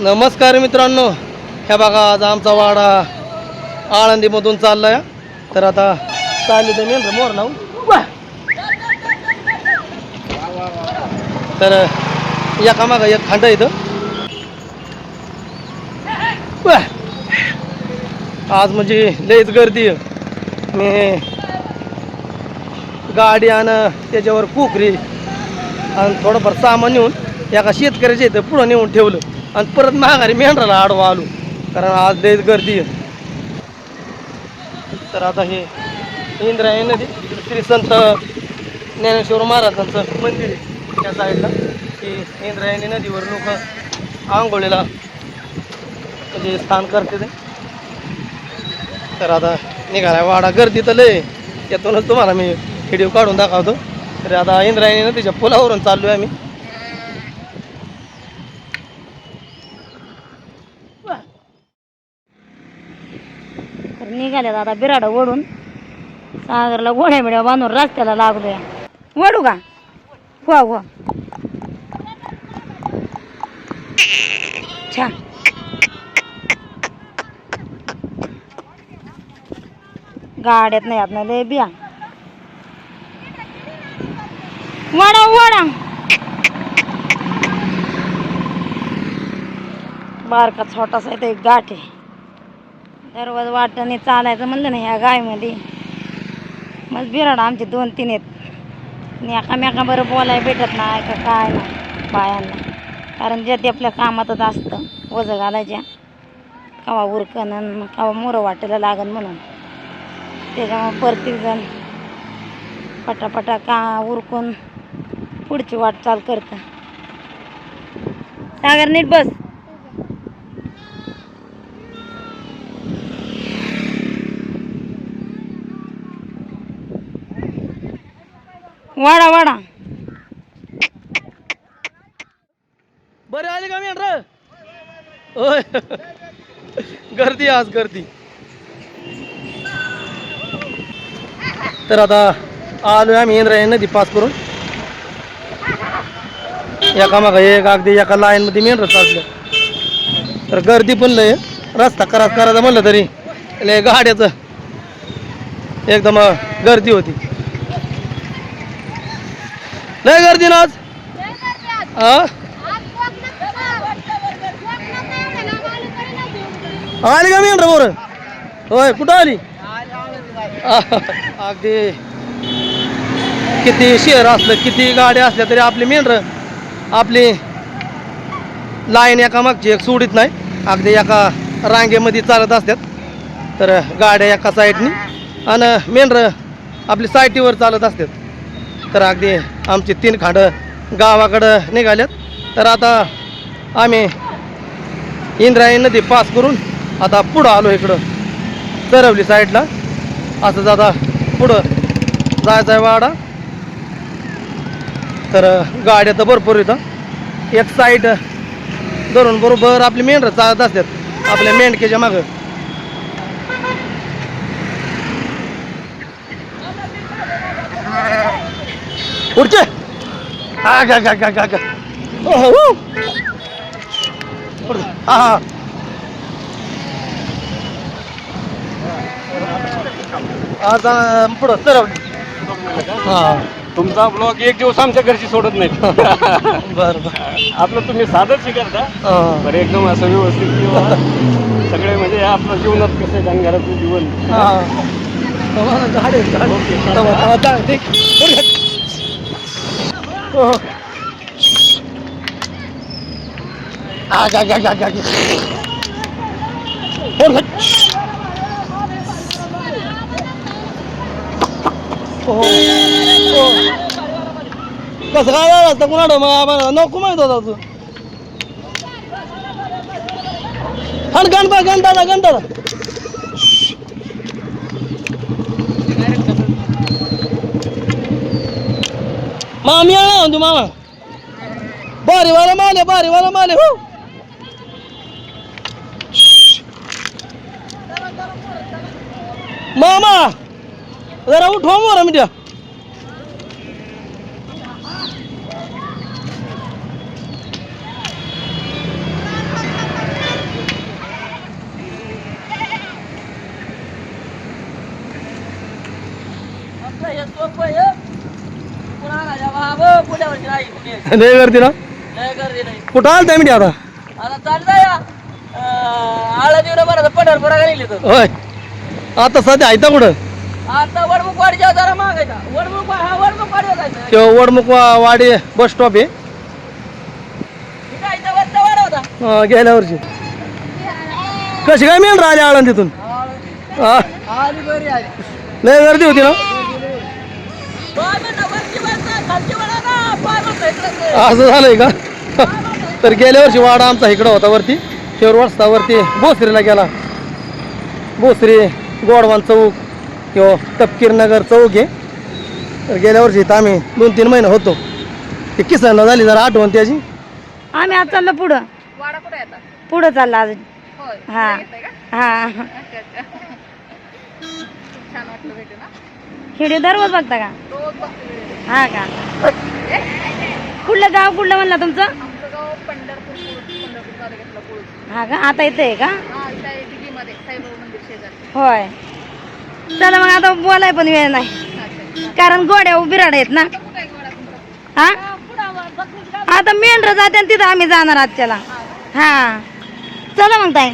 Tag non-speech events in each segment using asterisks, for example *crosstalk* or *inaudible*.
नमस्कार मित्रांनो. ह्या बघा आज आमचा वाडा आळंदीमधून चाललाय. तर आता चालली तर मेंढर मोर लावून. तर एका मागं एक खांड इथं. आज म्हणजे लईच गर्दी आहे. मी गाडी आणि त्याच्यावर कुकरी आणि थोडंफार सामान नेऊन एका शेतकऱ्याच्या इथं पुढं नेऊन ठेवलं. आणि परत माघारी मेंढराला आडवा आलो. कारण आज लईच गर्दी आहे. तर आता हे इंद्रायणी नदी श्री संत ज्ञानेश्वर महाराजांचं मंदिर आहे. त्या साईडला की इंद्रायणी नदीवर लोक आंघोळीला म्हणजे स्थान करते ते. तर आता निघाला वाडा गर्दी तर लय त्यातूनच तुम्हाला मी व्हिडिओ काढून दाखवतो. तर आता इंद्रायणी नदीच्या पुलावरून चाललो आहे आम्ही. तर आता बिराड ओढून. सागरला गोड्या बिड्या बांधून रस्त्याला लागलोया. वडू का? हो हो. छान. गाड्यात नाही आत लय बिया. वडा वडा. बारका छोटासा इथे एक गाठ आहे. दरवाज वाटणे चालायचं म्हणलं ना ह्या गायमध्ये. मग बिराड आमचे दोन तीन आहेत. आणि एकामेका बरं बोलायला भेटत नाही का काय ना बायांना. कारण जे ते आपल्या कामातच असतं वजं घालायच्या. कवा उरकन कवा मोरं वाटायला लागन म्हणून. त्याच्यामुळे प्रत्येकजण पटापटा का उरकून पुढची वाटचाल करतं. सागर नीट बस. वाडा वाडा. बरे आले का मेंढर? होय गर्दी आज गर्दी. तर आता आलो आम्ही इंद्रायणी नदी पास करून. एका मागं एक अगदी एका लाईन मध्ये मेंढर चाललं. तर गर्दी पण लय. रस्ता करा करायचा म्हणलं तरी. लय गाड्याचं. एकदम गर्दी होती. लय गर्दी ना आज? आली का मेंढर बोर होय कुठं आली? अगदी. किती शेअर असलं किती गाड्या असल्या तरी आपली मेंढर आपली लाईन एका मागची एक सोडित नाही. अगदी एका रांगेमध्ये चालत असतात तर गाड्या एका साईडनी आणि मेंढर आपली साईटीवर चालत असतात तर अगदी आमची तीन खांडं गावाकडं निघाल्यात तर आता आम्ही इंद्रायणी नदी पास करून आता पुढं आलो इकडं चरवली साईडला. असं आता पुढं जायचं आहे वाडा. तर गाड्या तर भरपूर इथं. एक साईड धरून बरोबर आपली मेंढरं चालत असतात आपल्या मेंढक्याच्या मागं. पुढचे हा गा गा गा गा गा हो, हो. पुढं. हा हा अं, पुढं चरवली हा तुमचा ब्लॉग एक दिवस आमच्या घरची सोडत नाही *laughs* बरं बरं आपलं तुम्ही साधंच हे करता हा. बरं एकदम असं व्यवस्थित किंवा सगळे म्हणजे आपलं जीवनात कसं आहे घराचं जीवन हा. ठीक. पुढे घे. हो, हो. आ, गा, गा, कसं काय झालं असतं कुणाला मग आम्हाला नको माहीत होता तू हा गणपा गणदादा गणदादा मामी आला म्हणतो मामा. बारीवाला माले बारीवाला माले हो. मामा जरा उठवा मोरा मिठ्या. लय गर्दी ना? कुठं आलं मी आता? होय. आता सध्या आहे कुठं? आता वडमुख वाडीच्या जरा मागायचा हा जायचं वाडी बस स्टॉप आहे. इथं इथं वरचा वाडा होता. अं, गेल्या वर्षी. कशी काय मिळून राहिले आळंद तिथून हा. आली बरी आली. लय गर्दी होती ना? पाय म्हणलं वरची वरचा खालची असं झालंय का? तर गेल्या वर्षी वाडा आमचा इकडं होता वरती शेवर वरती भोसरीला गेला. भोसरी गोडवान चौक किंवा तपकीर नगर चौक आहे. तर गेल्या वर्षी इथं आम्ही दोन तीन महिने होतो. ते किसन झाली जरा आठवण त्याची. आम्ही आज चाललो पुढं. वाडा कुठे येतात पुढं चालला अजून. होय हा. हा. व्हिडिओ दररोज बघता का? हा का? कुठलं गाव कुठलं म्हणला तुमचं? हा का? आता इथे आहे का? होय. चला मग आता बोलाय पण वेळ नाही. कारण गोड्या बिराड आहेत ना. हा? आता मेंढर जाते तिथं आम्ही जाणार आजच्याला हा. चला मग ताई.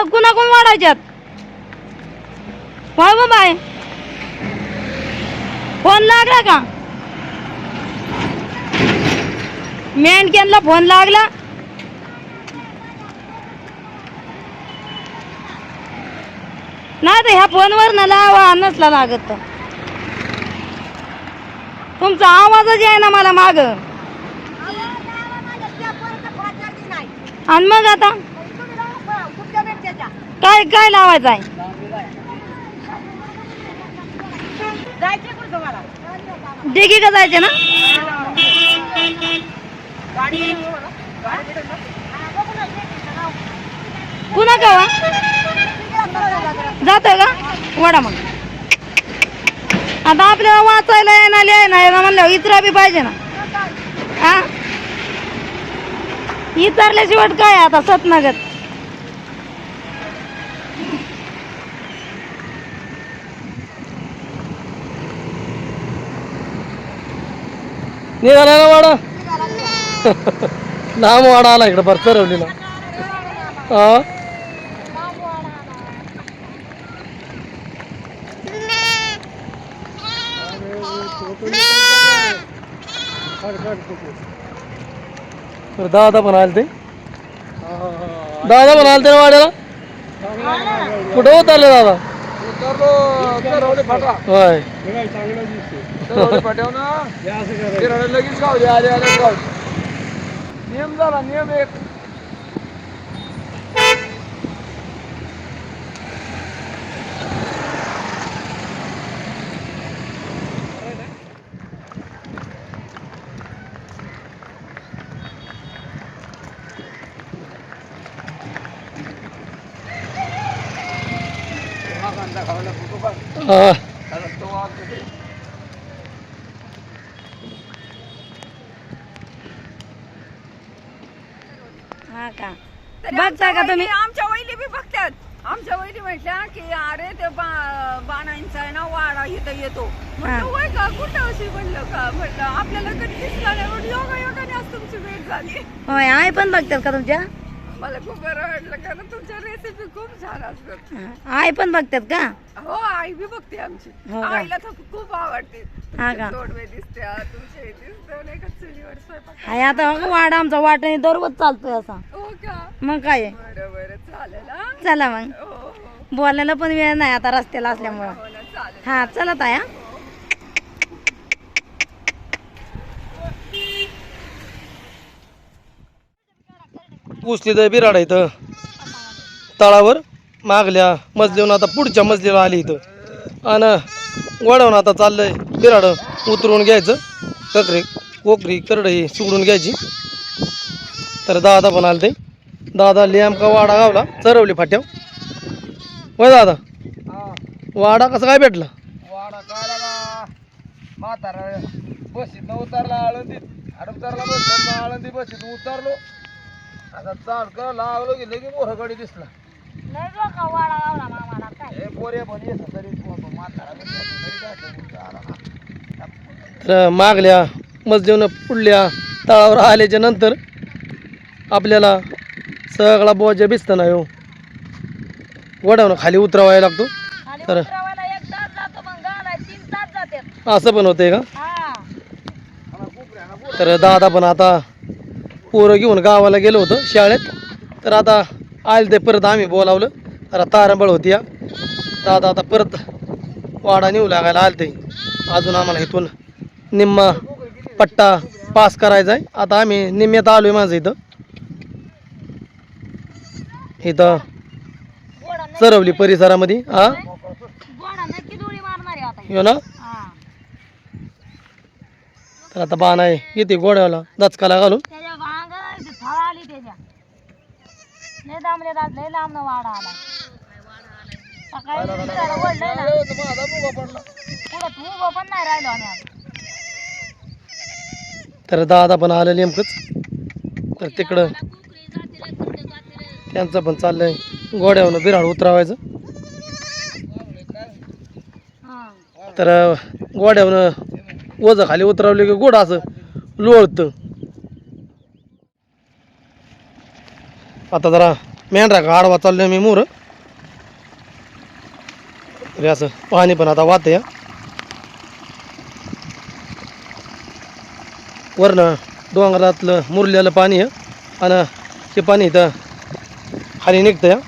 काय बा कुणा कोण वाढायच्यात? होय बाय फोन लागला का? मेंढक्यांना फोन लागला. नाही तर ह्या फोनवर ना लावा नसला लागत तर. तुमचा आवाजच आहे ना मला माग. आणि मग आता? काय काय लावायचं आहे? डिगी का जायचे ना? पुन्हा का? जातोय का? वडा मग. आता आपल्याला वाचायला येणार लिहायला येणार म्हणलं इतरा बी पाहिजे ना. हा इतरल्याशिवाय काय आता सतनगत? निघाला ना वाडा? लांब वाडा आला इकडं बरं चरवलीला हा? दादा पण आले ते दादा पण आले ते वाड्याला? कुठं होत आले दादा होय. लगेच गाव आले आले गाव नियम झाला नियम एक हा हा का? का तुम्ही? आमच्या वहिनी बी बघतात. आमच्या वहिनी म्हटल्या की अरे ते बा- बाणांचा आहे ना वाडा इथं येतो. म्हटलं होय का? कुठं अशी म्हणलं का? म्हटलं आपल्याला कधी दिसला नाही म्हणून योगा योगाने आज तुमची भेट झाली. होय आई पण बघतात का तुमच्या? मला खूप बरं वाटलं कारण तुमच्या रेसिपी खूप छान असतात. आई पण बघतात का? हो आई बी बघते आमची. हो का? आईला तर खूप आवडते. हा का? तोडवे दिसते तुमचे हे दिसतं नाही का चुलीवर स्वयंपाक हाय आता बघा वाडा आमचा वाटाने दररोज चालतोय असा. हो का? मग काय? आहे? बरं बरं चालेल हा. चला मग. हो हो. बोलायला पण वेळ नाही आता रस्त्याला असल्यामुळं. हो ना चालेल. हा चला ताया पोचली तर बिराड इथं. तळावर मागल्या मजलीहून आता पुढच्या मजलीला आली इथं. आणि वडावून आता चाललंय बिराड उतरवून घ्यायचं. ककरी कोकरी करडई सुगडून घ्यायची. तर दादा पण आलं ते दादा लियाम वाडा गावला चरवली फाट्याव होय दादा? वाडा कसा काय भेटला? वाडा काय म्हातारा बशीत उतरला आळंदीत. उतरला उतरलो. आता चालका लागलो की लगे मोह गडी दिसला. लय डोका वाडा गावला मामाला काय. हे पोरे पण येत तरी म्हातारा ना. मागल्या मजदेवनं पुढल्या तळावर आल्याच्यानंतर आपल्याला सगळा बोजा भिजताना येऊ वडावनं खाली उतरवायला लागतो. खाली तर- उतरावायला एक तास जातो मग गाला तीन तास जातात. असं पण होतंय का? हा. तर दादा पण आता पोरं घेऊन गावाला गेलो होतं शाळेत. तर आता आले ते परत आम्ही बोलावलं. तर तारंबळ होती या. दादा आता परत वाडा नेऊ लागायला आले ते अजून आम्हाला इथून निम्मा पट्टा पास करायचा आहे. आता आम्ही निम्म्यात आलो आहे माझं इथं. इथं चरवली परिसरामध्ये. हा? यो ना? तर आता बाण आहे. येते गोड्याला दचकाला घालून. लय दामले दाद लय लांब वाडा आला. सकाळी ना. माझा मुगा पडला. पुढं तू उभं पण नाही राहिलो आम्ही. आता. तर दादा पण आलं नेमकंच. तर तिकडं त्यांचं पण चाललंय. गोड्यावरनं बिराड उतरावायचं. हा. तर गोड्यावरनं ओझं खाली उतरवलं की गोड असं लोळतं. आता जरा मेंढरा का आडवा चाललोय मी मोर. तरी असं पाणी पण आता वाहते वरनं डोंगरातलं मुरलेलं पाणी आहे. आणि ते पाणी इथं खाली निघतं या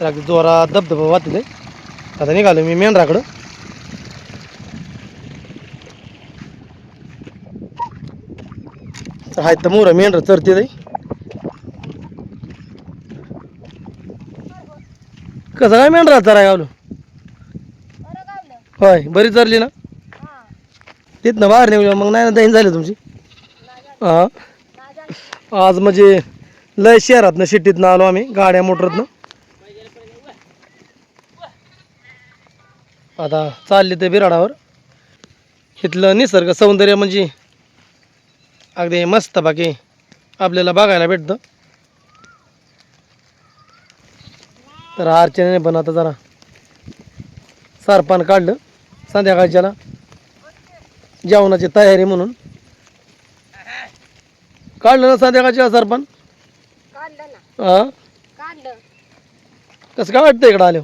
तर अगदी जोरात धबधबा वाहते ते आता निघालो मी मेंढराकडं. तर हाय तर मोर मेंढर चरते ते कसं काय मेंढरा चराय गावलो? होय बरी चरली ना? हा. तिथनं बाहेर निघलो मग नाही ना दहीन झाली तुमची? हा. आज म्हणजे लय शहरातनं सिटीतनं आलो आम्ही गाड्या मोटरतनं. आता चालली ते बिराडावर. इथलं निसर्ग सौंदर्य म्हणजे अगदी मस्त बाकी आपल्याला बघायला भेटतं. तर अर्चनेने पण आता जरा सारपान काढलं संध्याकाळच्याला. जेवणाची तयारी म्हणून. काढलं ना संध्याकाळच्या सरपण काढलं ना. हा? कसं काय वाटतं इकडं आलो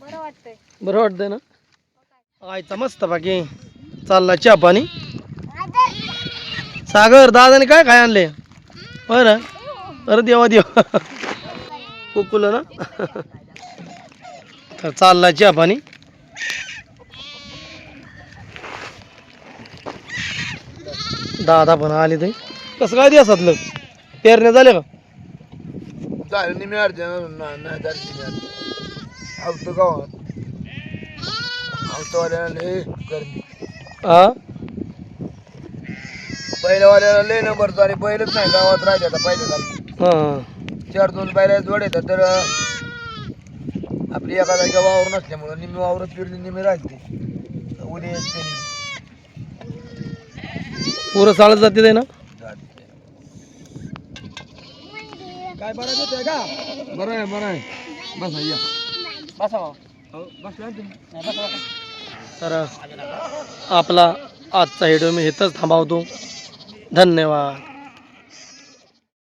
बरं वाटतंय. बरं वाटतंय ना? आयचा मस्त बाकी. चालला चहा पाणी. सागर दादाने काय काय आणले बरं अरे देवा देवा. कुकुलं ना? *laughs* तर चालला चहा पाणी. दादा पण आले ते. कसं काय दिवसातलं पेरण्या झाले का? झालं निम्मी अर्जन नाही आवतं गावात. आवतवाल्याला लय गर्दी. हा लय नंबरचा आणि पहिलंच नाही गावात राहिले आता पहिले झालं हां चार दोन बैला जोड येतात तर आपली एका जागा वावर नसल्यामुळं निम्मी वावर फिरली निम्मी राहते उद्या येते पुरं चालत जाते ते ना? काय बरं देते का? बरं आहे बरं आहे. बसा या. बसा हो, बसला तर आपला आजचा व्हिडिओ मी इथंच थांबवतो. धन्यवाद.